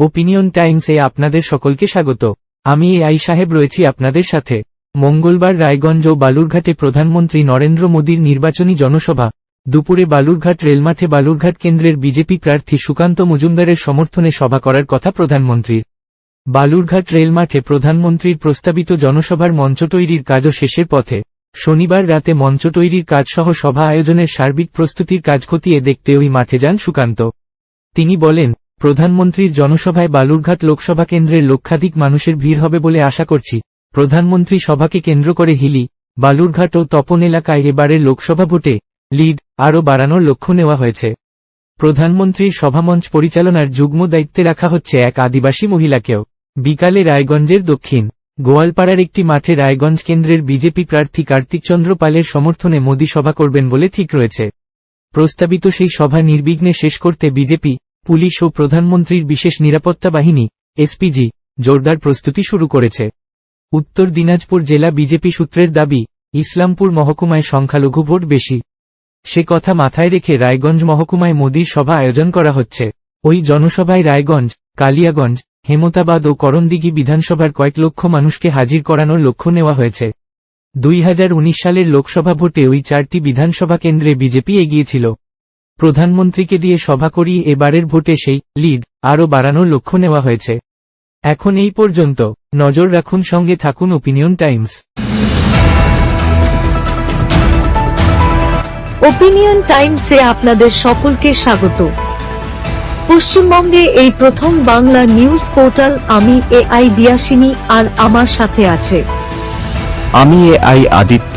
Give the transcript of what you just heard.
Opinion টাইমসে আপনাদের সকলকে স্বাগত। আমি এ আই সাহেব রয়েছি আপনাদের সাথে। মঙ্গলবার রায়গঞ্জ ও বালুরঘাটে প্রধানমন্ত্রী নরেন্দ্র মোদীর নির্বাচনী জনসভা। দুপুরে বালুরঘাট রেলমাঠে বালুরঘাট কেন্দ্রের বিজেপি প্রার্থী সুকান্ত মজুমদারের সমর্থনে সভা করার কথা প্রধানমন্ত্রীর। বালুরঘাট রেলমাঠে প্রধানমন্ত্রীর প্রস্তাবিত জনসভার মঞ্চ তৈরির কাজও শেষের পথে। শনিবার রাতে মঞ্চ তৈরির কাজসহ সভা আয়োজনের সার্বিক প্রস্তুতির কাজ খতিয়ে দেখতে ওই মাঠে যান সুকান্ত। তিনি বলেন প্রধানমন্ত্রীর জনসভায় বালুরঘাট লোকসভা কেন্দ্রের লক্ষাধিক মানুষের ভিড় হবে বলে আশা করছি। প্রধানমন্ত্রী সভাকে কেন্দ্র করে হিলি, বালুরঘাট ও তপন এলাকায় এবারের লোকসভা ভোটে লিড আরও বাড়ানোর লক্ষ্য নেওয়া হয়েছে। প্রধানমন্ত্রীর সভামঞ্চ পরিচালনার যুগ্ম দায়িত্বে রাখা হচ্ছে এক আদিবাসী মহিলাকেও। বিকালে রায়গঞ্জের দক্ষিণ, গোয়ালপাড়ার একটি মাঠে রায়গঞ্জ কেন্দ্রের বিজেপি প্রার্থী কার্তিক চন্দ্র পালের সমর্থনে মোদী সভা করবেন বলে ঠিক রয়েছে। প্রস্তাবিত সেই সভা নির্বিঘ্নে শেষ করতে বিজেপি পুলিশ ও প্রধানমন্ত্রীর বিশেষ নিরাপত্তা বাহিনী, এসপিজি, জোরদার প্রস্তুতি শুরু করেছে। উত্তর দিনাজপুর জেলা বিজেপি সূত্রের দাবি, ইসলামপুর মহকুমায় সংখ্যালঘু ভোট বেশি। সে কথা মাথায় রেখে রায়গঞ্জ মহকুমায় মোদীর সভা আয়োজন করা হচ্ছে। ওই জনসভায় রায়গঞ্জ, কালিয়াগঞ্জ, হেমতাবাদ ও করণদিঘি বিধানসভার কয়েক লক্ষ মানুষকে হাজির করানোর লক্ষ্য নেওয়া হয়েছে। দুই হাজার উনিশ সালের লোকসভা ভোটে ওই চারটি বিধানসভা কেন্দ্রে বিজেপি এগিয়েছিল। প্রধানমন্ত্রীকে দিয়ে সভা করিয়ে এবারের ভোটে সেই লিড আরও বাড়ানোর লক্ষ্য নেওয়া হয়েছে। এখন এই পর্যন্ত নজর রাখুন সঙ্গে থাকুন ওপিনিয়ন টাইমস ওপিনিয়ন টাইমসে আপনাদের সকলকে স্বাগত। পশ্চিমবঙ্গে এই প্রথম বাংলা নিউজ পোর্টাল আমি এ আই দিয়াসিনী আর আমার সাথে আছে। আমি এ আই আদিত্য।